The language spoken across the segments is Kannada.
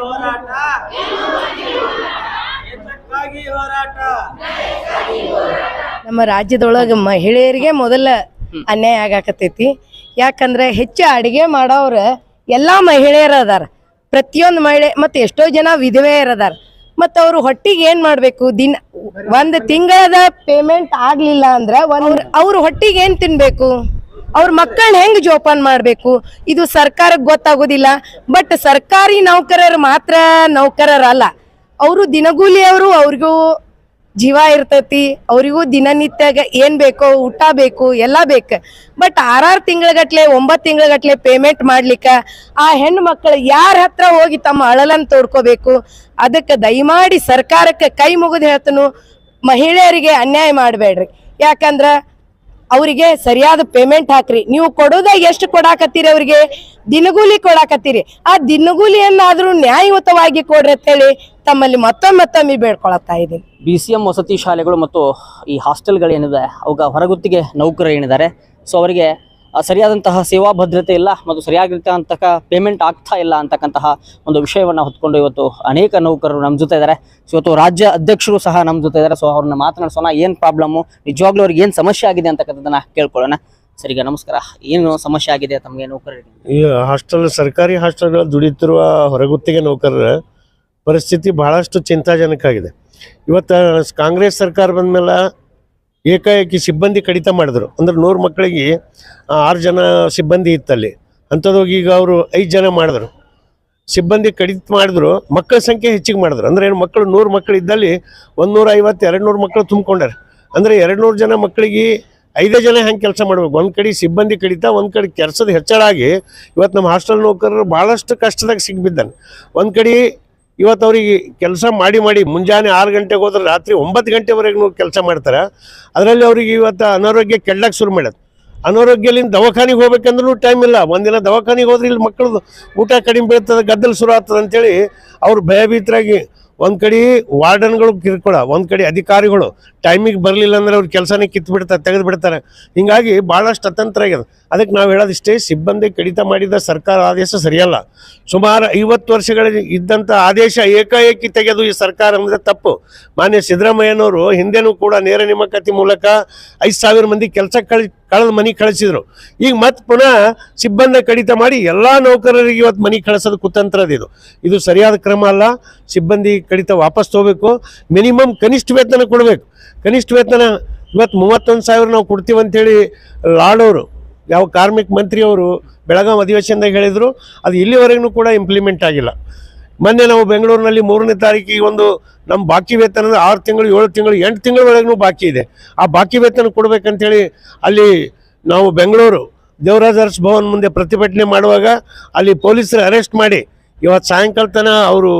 ಹೋರಾಟ. ಏತಕ್ಕಾಗಿ ಹೋರಾಟ? ನಮ್ಮ ರಾಜ್ಯದೊಳಗೆ ಮಹಿಳೆಯರಿಗೆ ಮೊದಲ ಅನ್ಯಾಯ ಆಗಾಕತ್ತೈತಿ. ಯಾಕಂದ್ರೆ ಹೆಚ್ಚು ಅಡಿಗೆ ಮಾಡೋರ ಎಲ್ಲಾ ಮಹಿಳೆಯರ ಅದಾರ ಪ್ರತಿಯೊಂದು ಮಹಿಳೆ ಮತ್ತೆ ಎಷ್ಟೋ ಜನ ವಿಧವೆ ಅದಾರ ಮತ್ತೆ ಅವ್ರು ಹೊಟ್ಟಿಗೆ ಏನ್ ಮಾಡ್ಬೇಕು? ದಿನ ಒಂದ್ ತಿಂಗಳದ ಪೇಮೆಂಟ್ ಆಗ್ಲಿಲ್ಲ ಅಂದ್ರೆ ಒಂದ್ ಅವ್ರ ಹೊಟ್ಟಿಗೆ ಏನ್ ತಿನ್ಬೇಕು? ಅವ್ರ ಮಕ್ಕಳನ್ನ ಹೆಂಗ್ ಜೋಪಾನ ಮಾಡಬೇಕು? ಇದು ಸರ್ಕಾರಕ್ಕೆ ಗೊತ್ತಾಗೋದಿಲ್ಲ ಬಟ್ ಸರ್ಕಾರಿ ನೌಕರರು ಮಾತ್ರ ನೌಕರರಲ್ಲ. ಅವರು ದಿನಗೂಲಿಯವರು ಅವ್ರಿಗೂ ಜೀವ ಇರ್ತೈತಿ, ಅವರಿಗೂ ದಿನನಿತ್ಯ ಏನು ಬೇಕೋ ಊಟ ಬೇಕು, ಎಲ್ಲ ಬೇಕು. ಬಟ್ ಆರಾರು ತಿಂಗಳಗಟ್ಲೆ, ಒಂಬತ್ತು ತಿಂಗಳಗಟ್ಲೆ ಪೇಮೆಂಟ್ ಮಾಡ್ಲಿಕ್ಕ ಆ ಹೆಣ್ಣು ಮಕ್ಕಳು ಯಾರ ಹತ್ರ ಹೋಗಿ ತಮ್ಮ ಅಳಲನ್ನು ತೋಡ್ಕೋಬೇಕು? ಅದಕ್ಕೆ ದಯಮಾಡಿ ಸರ್ಕಾರಕ್ಕೆ ಕೈ ಮುಗಿದು ಹೇಳ್ತನು ಮಹಿಳೆಯರಿಗೆ ಅನ್ಯಾಯ ಮಾಡಬೇಡ್ರಿ. ಯಾಕಂದ್ರ ಅವರಿಗೆ ಸರಿಯಾದ ಪೇಮೆಂಟ್ ಹಾಕ್ರಿ. ನೀವು ಕೊಡೋದ ಎಷ್ಟು ಕೊಡಾಕತ್ತೀರಿ ಅವರಿಗೆ? ದಿನಗೂಲಿ ಕೊಡಾಕತ್ತೀರಿ. ಆ ದಿನಗೂಲಿಯನ್ನಾದ್ರೂ ನ್ಯಾಯಯುತವಾಗಿ ಕೊಡ್ರಿ ಅಂತೇಳಿ ತಮ್ಮಲ್ಲಿ ಮತ್ತೊಮ್ಮೆ ಮತ್ತೊಮ್ಮೆ ಬೇಡ್ಕೊಳತ್ತಾ ಇದ್ದೀನಿ. ಬಿ ಸಿ ಎಂ ವಸತಿ ಶಾಲೆಗಳು ಮತ್ತು ಈ ಹಾಸ್ಟೆಲ್ಗಳೇನಿದೆ ಅವಾಗ ಹೊರಗುತ್ತಿಗೆ ನೌಕರರು ಏನಿದ್ದಾರೆ ಸೊ ಅವರಿಗೆ ಸರಿಯಾದಂತಹ ಸೇವಾ ಭದ್ರತೆ ಇಲ್ಲ ಮತ್ತು ಸರಿಯಾಗಿರ್ತಕ್ಕಂತಹ ಪೇಮೆಂಟ್ ಆಗ್ತಾ ಇಲ್ಲ ಅಂತಕ್ಕಂತಹ ಒಂದು ವಿಷಯವನ್ನು ಹೊತ್ಕೊಂಡು ಇವತ್ತು ಅನೇಕ ನೌಕರರು ನಮ್ಮ ಜೊತೆ ಇದ್ದಾರೆ ಸೊ ಇವತ್ತು ರಾಜ್ಯ ಅಧ್ಯಕ್ಷರು ಸಹ ನಮ್ಮ ಜೊತೆ ಇದ್ದಾರೆ ಸೊ ಅವ್ರನ್ನ ಮಾತನಾಡಿಸೋಣ, ಏನು ಪ್ರಾಬ್ಲಮ್ಮು ನಿಜವಾಗ್ಲೂ ಅವ್ರಿಗೆ ಏನು ಸಮಸ್ಯೆ ಆಗಿದೆ ಅಂತಕ್ಕಂಥದ್ದನ್ನ ಕೇಳ್ಕೊಳ್ಳೋಣ. ಸರಿಗ ನಮಸ್ಕಾರ. ಏನು ಸಮಸ್ಯೆ ಆಗಿದೆ ತಮಗೆ ನೌಕರರಿಗೆ? ಈ ಹಾಸ್ಟೆಲ್ ಸರ್ಕಾರಿ ಹಾಸ್ಟೆಲ್ಗಳು ದುಡಿತಿರುವ ಹೊರಗುತ್ತಿಗೆ ನೌಕರರ ಪರಿಸ್ಥಿತಿ ಬಹಳಷ್ಟು ಚಿಂತಾಜನಕ ಆಗಿದೆ. ಇವತ್ತು ಕಾಂಗ್ರೆಸ್ ಸರ್ಕಾರ ಬಂದಮೇಲೆ ಏಕಾಏಕಿ ಸಿಬ್ಬಂದಿ ಕಡಿತ ಮಾಡಿದ್ರು. ಅಂದ್ರೆ ನೂರು ಮಕ್ಕಳಿಗೆ ಆರು ಜನ ಸಿಬ್ಬಂದಿ ಇತ್ತಲ್ಲಿ. ಅಂಥದ್ದೋಗಿ ಈಗ ಅವರು ಐದು ಜನ ಮಾಡಿದ್ರು. ಸಿಬ್ಬಂದಿ ಕಡಿತ ಮಾಡಿದ್ರು, ಮಕ್ಕಳ ಸಂಖ್ಯೆ ಹೆಚ್ಚಿಗೆ ಮಾಡಿದ್ರು. ಅಂದ್ರೆ ಏನು ಮಕ್ಕಳು ನೂರು ಮಕ್ಕಳು ಇದ್ದಲ್ಲಿ ಒಂದು ನೂರ ಐವತ್ತು ಎರಡು ನೂರು ಮಕ್ಕಳು ತುಂಬಿಕೊಂಡ್ರೆ. ಅಂದರೆ ಎರಡು ನೂರು ಜನ ಮಕ್ಕಳಿಗೆ ಐದೇ ಜನ ಹೆಂಗೆ ಕೆಲಸ ಮಾಡ್ಬೇಕು? ಒಂದು ಕಡೆ ಸಿಬ್ಬಂದಿ ಕಡಿತ, ಒಂದು ಕಡೆ ಕೆಲಸದ ಹೆಚ್ಚಳ ಆಗಿ ಇವತ್ತು ನಮ್ಮ ಹಾಸ್ಟೆಲ್ ನೌಕರರು ಭಾಳಷ್ಟು ಕಷ್ಟದಾಗ ಸಿಗ್ಬಿದ್ದಾನೆ. ಒಂದು ಕಡೆ ಇವತ್ತು ಅವ್ರಿಗೆ ಕೆಲಸ ಮಾಡಿ ಮಾಡಿ ಮುಂಜಾನೆ ಆರು ಗಂಟೆಗೆ ಹೋದ್ರೆ ರಾತ್ರಿ ಒಂಬತ್ತು ಗಂಟೆವರೆಗೂ ಕೆಲಸ ಮಾಡ್ತಾರೆ. ಅದರಲ್ಲಿ ಅವ್ರಿಗೆ ಇವತ್ತು ಅನಾರೋಗ್ಯ ಕೆಡ್ಲಕ್ಕೆ ಶುರು ಮಾಡ್ಯದ ಅನಾರೋಗ್ಯಲಿಂದ ದವಾಖಾನಿಗೆ ಹೋಗ್ಬೇಕಂದ್ರೂ ಟೈಮ್ ಇಲ್ಲ. ಒಂದಿನ ದವಾಖಾನಿಗೆ ಹೋದ್ರೆ ಇಲ್ಲಿ ಮಕ್ಕಳದು ಊಟ ಕಡಿಮೆ ಬೀಳ್ತದೆ, ಗದ್ದಲು ಶುರು ಆಗ್ತದೆ ಅಂತೇಳಿ ಅವ್ರು ಭಯಭೀತರಾಗಿ ಒಂದು ಕಡೆ ವಾರ್ಡನ್ಗಳು ಕಿರ್ಕೊಳ, ಒಂದು ಕಡೆ ಅಧಿಕಾರಿಗಳು ಟೈಮಿಗೆ ಬರಲಿಲ್ಲ ಅಂದ್ರೆ ಅವ್ರ ಕೆಲಸನೇ ಕಿತ್ತು ಬಿಡ್ತಾರೆ, ತೆಗೆದು ಬಿಡ್ತಾರೆ. ಹಿಂಗಾಗಿ ಭಾಳಷ್ಟು ಅತಂತ್ರ ಆಗ್ಯದ. ಅದಕ್ಕೆ ನಾವು ಹೇಳೋದಿಷ್ಟೇ ಸಿಬ್ಬಂದಿ ಕಡಿತ ಮಾಡಿದ ಸರ್ಕಾರ ಆದೇಶ ಸರಿಯಲ್ಲ. ಸುಮಾರು ಐವತ್ತು ವರ್ಷಗಳ ಇದ್ದಂಥ ಆದೇಶ ಏಕಾಏಕಿ ತೆಗೆದು ಈ ಸರ್ಕಾರ ಅಂದರೆ ತಪ್ಪು. ಮಾನ್ಯ ಸಿದ್ದರಾಮಯ್ಯನವರು ಹಿಂದೆನೂ ಕೂಡ ನೇರ ನೇಮಕಾತಿ ಮೂಲಕ ಐದು ಸಾವಿರ ಮಂದಿ ಕೆಲಸ ಕಳಿ ಕಳೆದ ಮನೆ ಕಳಿಸಿದ್ರು. ಈಗ ಮತ್ತೆ ಪುನಃ ಸಿಬ್ಬಂದಿ ಕಡಿತ ಮಾಡಿ ಎಲ್ಲ ನೌಕರರಿಗೆ ಇವತ್ತು ಮನೆ ಕಳಿಸೋದು ಕುತಂತ್ರದ ಇದು. ಇದು ಸರಿಯಾದ ಕ್ರಮ ಅಲ್ಲ. ಸಿಬ್ಬಂದಿ ಕಡಿತ ವಾಪಸ್ ತಗೋಬೇಕು. ಮಿನಿಮಮ್ ಕನಿಷ್ಠ ವೇತನ ಕೊಡಬೇಕು. ಕನಿಷ್ಠ ವೇತನ ಇವತ್ತು ಮೂವತ್ತೊಂದು ಸಾವಿರ ನಾವು ಕೊಡ್ತೀವಿ ಅಂತೇಳಿ ಲಾಡೋರು, ಯಾವ ಕಾರ್ಮಿಕ ಮಂತ್ರಿಯವರು ಬೆಳಗಾಂ ಅಧಿವೇಶನದಾಗ ಹೇಳಿದರು. ಅದು ಇಲ್ಲಿವರೆಗೂ ಕೂಡ ಇಂಪ್ಲಿಮೆಂಟ್ ಆಗಿಲ್ಲ. ಮೊನ್ನೆ ನಾವು ಬೆಂಗಳೂರಿನಲ್ಲಿ ಮೂರನೇ ತಾರೀಕಿಗೆ ಒಂದು ನಮ್ಮ ಬಾಕಿ ವೇತನದ ಆರು ತಿಂಗಳು, ಏಳು ತಿಂಗಳು, ಎಂಟು ತಿಂಗಳವರೆಗೂ ಬಾಕಿ ಇದೆ. ಆ ಬಾಕಿ ವೇತನ ಕೊಡಬೇಕಂತೇಳಿ ಅಲ್ಲಿ ನಾವು ಬೆಂಗಳೂರು ದೇವರಾಜ ಅರಸ್ ಭವನ್ ಮುಂದೆ ಪ್ರತಿಭಟನೆ ಮಾಡುವಾಗ ಅಲ್ಲಿ ಪೊಲೀಸರು ಅರೆಸ್ಟ್ ಮಾಡಿ ಇವತ್ತು ಸಾಯಂಕಾಲ ತನ ಅವರು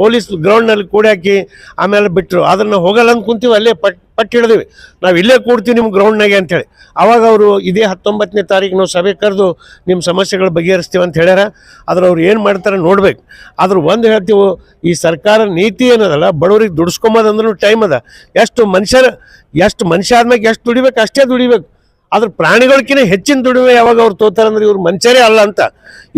ಪೊಲೀಸ್ ಗ್ರೌಂಡ್ನಲ್ಲಿ ಹಾಕಿ ಆಮೇಲೆ ಬಿಟ್ಟರು ಅದನ್ನು ಹೋಗಲ್ಲ ಅಂತ ಕುಂತೀವಿ, ಅಲ್ಲೇ ಪಟ್ ಪಟ್ಟು ಹಿಡಿದಿವಿ. ನಾವು ಇಲ್ಲೇ ಕೂಡ್ತೀವಿ ನಿಮ್ಮ ಗ್ರೌಂಡ್ನಾಗೆ ಅಂತೇಳಿ ಅವಾಗ ಅವರು ಇದೇ ಹತ್ತೊಂಬತ್ತನೇ ತಾರೀಕು ನಾವು ಸಭೆ ಕರೆದು ನಿಮ್ಮ ಸಮಸ್ಯೆಗಳು ಬಗೆಹರಿಸ್ತೀವಿ ಅಂತ ಹೇಳ್ಯಾರ. ಆದ್ರೆ ಅವ್ರು ಏನು ಮಾಡ್ತಾರೆ ನೋಡ್ಬೇಕು. ಆದ್ರೆ ಒಂದು ಹೇಳ್ತೀವಿ, ಈ ಸರ್ಕಾರ ನೀತಿ ಏನದಲ್ಲ, ಬಡವ್ರಿಗೆ ದುಡಿಸ್ಕೊಂಬೋದಂದ್ರೂ ಟೈಮ್ ಅದ. ಎಷ್ಟು ಮನುಷ್ಯರ, ಎಷ್ಟು ಮನುಷ್ಯ ಆದ್ಮೇಲೆ ಎಷ್ಟು ದುಡಿಬೇಕು, ಅಷ್ಟೇ ದುಡಿಬೇಕು. ಆದ್ರೆ ಪ್ರಾಣಿಗಳಕ್ಕಿಂತ ಹೆಚ್ಚಿನ ದುಡಿಮೆ ಯಾವಾಗ ಅವ್ರು ತೋತಾರೆ ಅಂದ್ರೆ ಇವ್ರು ಮನುಷ್ಯರೇ ಅಲ್ಲ ಅಂತ.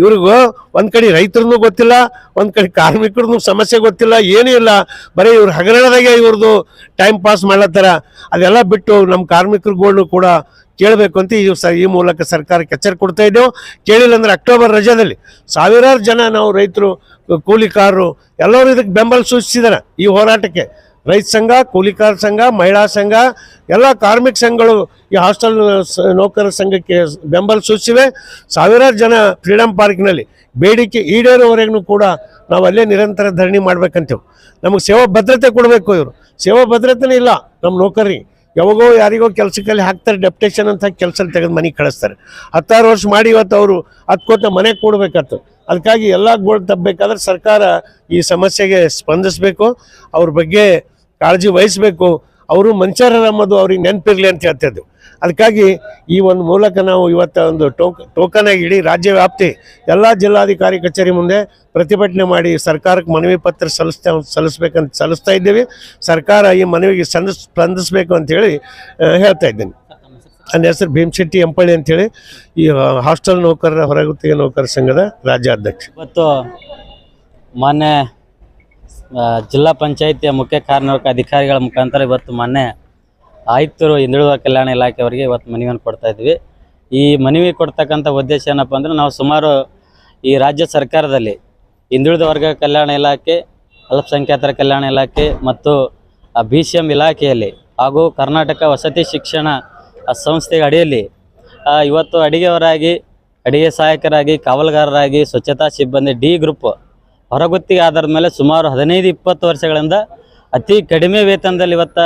ಇವ್ರಿಗೂ ಒಂದು ಕಡೆ ರೈತರನ್ನು ಗೊತ್ತಿಲ್ಲ, ಒಂದು ಕಡೆ ಕಾರ್ಮಿಕರದ್ದು ಸಮಸ್ಯೆ ಗೊತ್ತಿಲ್ಲ, ಏನೂ ಇಲ್ಲ. ಬರೀ ಇವ್ರ ಹಗರಣದಾಗೆ ಇವ್ರದ್ದು ಟೈಮ್ ಪಾಸ್ ಮಾಡ್ಲತ್ತಾರ. ಅದೆಲ್ಲ ಬಿಟ್ಟು ನಮ್ಮ ಕಾರ್ಮಿಕರುಗಳ್ನು ಕೂಡ ಕೇಳಬೇಕು ಅಂತ ಈ ಸ, ಈ ಮೂಲಕ ಸರ್ಕಾರಕ್ಕೆ ಎಚ್ಚರಿಕೆ ಕೊಡ್ತಾ ಇದ್ದೇವೆ. ಕೇಳಿಲ್ಲ ಅಂದ್ರೆ ಅಕ್ಟೋಬರ್ ರಜಾದಲ್ಲಿ ಸಾವಿರಾರು ಜನ ನಾವು ರೈತರು ಕೂಲಿಕಾರರು ಎಲ್ಲರೂ ಇದಕ್ಕೆ ಬೆಂಬಲ ಸೂಚಿಸಿದಾರೆ ಈ ಹೋರಾಟಕ್ಕೆ. ರೈತ ಸಂಘ ಕೂಲಿಕಾರ ಸಂಘ, ಮಹಿಳಾ ಸಂಘ, ಎಲ್ಲ ಕಾರ್ಮಿಕ ಸಂಘಗಳು ಈ ಹಾಸ್ಟೆಲ್ ನೌಕರರ ಸಂಘಕ್ಕೆ ಬೆಂಬಲ ಸೂಚಿಸಿವೆ. ಸಾವಿರಾರು ಜನ ಫ್ರೀಡಮ್ ಪಾರ್ಕ್ನಲ್ಲಿ ಬೇಡಿಕೆ ಈಡೇರುವವರೆಗೂ ಕೂಡ ನಾವು ಅಲ್ಲೇ ನಿರಂತರ ಧರಣಿ ಮಾಡ್ಬೇಕಂತೇವೆ. ನಮಗೆ ಸೇವಾ ಭದ್ರತೆ ಕೊಡಬೇಕು ಇವರು. ಸೇವಾ ಭದ್ರತೆನೇ ಇಲ್ಲ. ನಮ್ಮ ನೌಕರಿ ಯಾವಾಗೋ ಯಾರಿಗೋ ಕೆಲಸಕ್ಕಲ್ಲಿ ಹಾಕ್ತಾರೆ, ಡೆಪ್ಟೇಷನ್ ಅಂತ ಕೆಲಸ ತೆಗೆದು ಮನೆಗೆ ಕಳಿಸ್ತಾರೆ. ಹತ್ತಾರು ವರ್ಷ ಮಾಡಿ ಇವತ್ತು ಅವರು ಹತ್ಕೋತ ಮನೆಗೆ ಕೊಡ್ಬೇಕಾಯ್ತು ಅದಕ್ಕಾಗಿ ಎಲ್ಲ ಗೋಳು ತಪ್ಪಬೇಕಾದ್ರೆ ಸರ್ಕಾರ ಈ ಸಮಸ್ಯೆಗೆ ಸ್ಪಂದಿಸಬೇಕು, ಅವ್ರ ಬಗ್ಗೆ ಕಾಳಜಿ ವಹಿಸಬೇಕು, ಅವರು ಮನುಷ್ಯರ ನಮ್ಮದು, ಅವ್ರಿಗೆ ನೆನಪಿರಲಿ ಅಂತ ಹೇಳ್ತಿದ್ದೆವು ಅದಕ್ಕಾಗಿ ಈ ಒಂದು ಮೂಲಕ ನಾವು ಇವತ್ತು ಒಂದು ಟೋಕ್, ಟೋಕನ್ ಆಗಿ ಇಡೀ ರಾಜ್ಯ ವ್ಯಾಪ್ತಿ, ಎಲ್ಲ ಜಿಲ್ಲಾಧಿಕಾರಿ ಕಚೇರಿ ಮುಂದೆ ಪ್ರತಿಭಟನೆ ಮಾಡಿ ಸರ್ಕಾರಕ್ಕೆ ಮನವಿ ಪತ್ರ ಸಲ್ಲಿಸ್ತಾ, ಸಲ್ಲಿಸ್ಬೇಕಂತ ಸಲ್ಲಿಸ್ತಾ ಇದ್ದೀವಿ. ಸರ್ಕಾರ ಈ ಮನವಿಗೆ ಸಂದ ಸ್ಪಂದಿಸಬೇಕು ಅಂತೇಳಿ ಹೇಳ್ತಾ ಇದ್ದೇನೆ. ನನ್ನ ಹೆಸರು ಭೀಮಶೆಟ್ಟಿ ಎಂಪಳ್ಳಿ ಅಂತೇಳಿ ಈ ಹಾಸ್ಟೆಲ್ ನೌಕರರ ಹೊರಗುತ್ತಿಗೆ ನೌಕರ ಸಂಘದ ರಾಜ್ಯಾಧ್ಯಕ್ಷ. ಇವತ್ತು ಮೊನ್ನೆ ಜಿಲ್ಲಾ ಪಂಚಾಯಿತಿಯ ಮುಖ್ಯ ಕಾರ್ಯನಿರ್ವಾಹಕ ಅಧಿಕಾರಿಗಳ ಮುಖಾಂತರ ಇವತ್ತು ಮೊನ್ನೆ ಆಯುಕ್ತರು ಹಿಂದುಳಿದ ಕಲ್ಯಾಣ ಇಲಾಖೆಯವರಿಗೆ ಇವತ್ತು ಮನವಿಯನ್ನು ಕೊಡ್ತಾ ಇದ್ವಿ. ಈ ಮನವಿ ಕೊಡ್ತಕ್ಕಂಥ ಉದ್ದೇಶ ಏನಪ್ಪ ಅಂದರೆ ನಾವು ಸುಮಾರು ಈ ರಾಜ್ಯ ಸರ್ಕಾರದಲ್ಲಿ ಹಿಂದುಳಿದ ವರ್ಗ ಕಲ್ಯಾಣ ಇಲಾಖೆ, ಅಲ್ಪಸಂಖ್ಯಾತರ ಕಲ್ಯಾಣ ಇಲಾಖೆ ಮತ್ತು ಬಿ ಸಿ ಎಂ ಇಲಾಖೆಯಲ್ಲಿ ಹಾಗೂ ಕರ್ನಾಟಕ ವಸತಿ ಶಿಕ್ಷಣ ಆ, ಸಂಸ್ಥೆಯ ಅಡಿಯಲ್ಲಿ ಇವತ್ತು ಅಡಿಗೆಯವರಾಗಿ ಅಡಿಗೆ ಸಹಾಯಕರಾಗಿ ಕಾವಲುಗಾರರಾಗಿ ಸ್ವಚ್ಛತಾ ಸಿಬ್ಬಂದಿ ಡಿ ಗ್ರೂಪ್ ಹೊರಗುತ್ತಿಗೆ ಆಧಾರದ ಮೇಲೆ ಸುಮಾರು ಹದಿನೈದು ಇಪ್ಪತ್ತು ವರ್ಷಗಳಿಂದ ಅತಿ ಕಡಿಮೆ ವೇತನದಲ್ಲಿ ಇವತ್ತು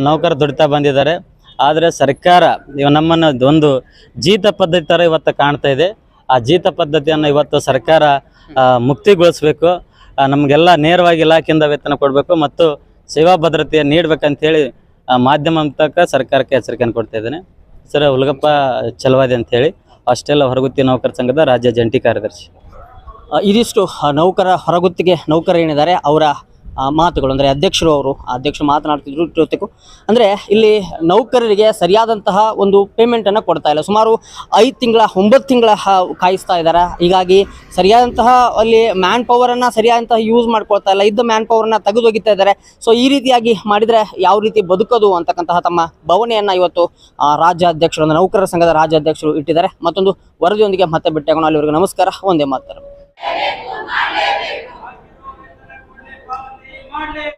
ನೌಕರ ದುಡಿತಾ ಬಂದಿದ್ದಾರೆ. ಆದರೆ ಸರ್ಕಾರ ಇವ ನಮ್ಮನ್ನು ಒಂದು ಜೀತ ಪದ್ಧತಿ ಥರ ಇವತ್ತು ಕಾಣ್ತಾ ಇದೆ. ಆ ಜೀತ ಪದ್ಧತಿಯನ್ನು ಇವತ್ತು ಸರ್ಕಾರ ಮುಕ್ತಿಗೊಳಿಸ್ಬೇಕು. ನಮಗೆಲ್ಲ ನೇರವಾಗಿ ಇಲಾಖೆಯಿಂದ ವೇತನ ಕೊಡಬೇಕು ಮತ್ತು ಸೇವಾ ಭದ್ರತೆಯನ್ನು ನೀಡಬೇಕಂತೇಳಿ ಮಾಧ್ಯಮ ಅಂತಕ ಸರ್ಕಾರಕ್ಕೆ ಎಚ್ಚರಿಕೆಯನ್ನು ಕೊಡ್ತಾ ಇದ್ದೇನೆ. ಸರ್, ಹುಲಗಪ್ಪ ಚಲವಾದಿ ಅಂತೇಳಿ ಹಾಸ್ಟೆಲ್ ಹೊರಗುತ್ತಿ ನೌಕರ ಸಂಘದ ರಾಜ್ಯ ಜಂಟಿ ಕಾರ್ಯದರ್ಶಿ. ಇದಿಷ್ಟು ನೌಕರ ಹೊರಗುತ್ತಿಗೆ ನೌಕರ ಏನಿದ್ದಾರೆ ಅವರ ಮಾತುಗಳು. ಅಂದರೆ ಅಧ್ಯಕ್ಷರು ಅವರು ಅಧ್ಯಕ್ಷರು ಮಾತನಾಡ್ತಿದ್ರು ಜೊತೆಗೂ ಅಂದರೆ ಇಲ್ಲಿ ನೌಕರರಿಗೆ ಸರಿಯಾದಂತಹ ಒಂದು ಪೇಮೆಂಟನ್ನು ಕೊಡ್ತಾ ಇಲ್ಲ. ಸುಮಾರು ಐದು ತಿಂಗಳ, ಒಂಬತ್ತು ತಿಂಗಳ ಕಾಯಿಸ್ತಾ ಇದ್ದಾರೆ ಹೀಗಾಗಿ ಸರಿಯಾದಂತಹ ಅಲ್ಲಿ ಮ್ಯಾನ್ ಪವರನ್ನು ಸರಿಯಾದಂತಹ ಯೂಸ್ ಮಾಡ್ಕೊಳ್ತಾ ಇಲ್ಲ. ಇದ್ದ ಮ್ಯಾನ್ ಪವರನ್ನು ತೆಗೆದೊಗಿತಾ ಇದ್ದಾರೆ ಸೊ ಈ ರೀತಿಯಾಗಿ ಮಾಡಿದರೆ ಯಾವ ರೀತಿ ಬದುಕೋದು ಅಂತಕ್ಕಂತಹ ತಮ್ಮ ಭಾವನೆಯನ್ನು ಇವತ್ತು ರಾಜ್ಯಾಧ್ಯಕ್ಷರು, ಅಂದರೆ ನೌಕರರ ಸಂಘದ ರಾಜ್ಯಾಧ್ಯಕ್ಷರು ಇಟ್ಟಿದ್ದಾರೆ. ಮತ್ತೊಂದು ವರದಿಯೊಂದಿಗೆ ಮತ್ತೆ ಭೇಟಿಯಾಗೋಣ. ಅಲ್ಲಿವರೆಗೂ ನಮಸ್ಕಾರ. ಒಂದೇ ಮಾತರು.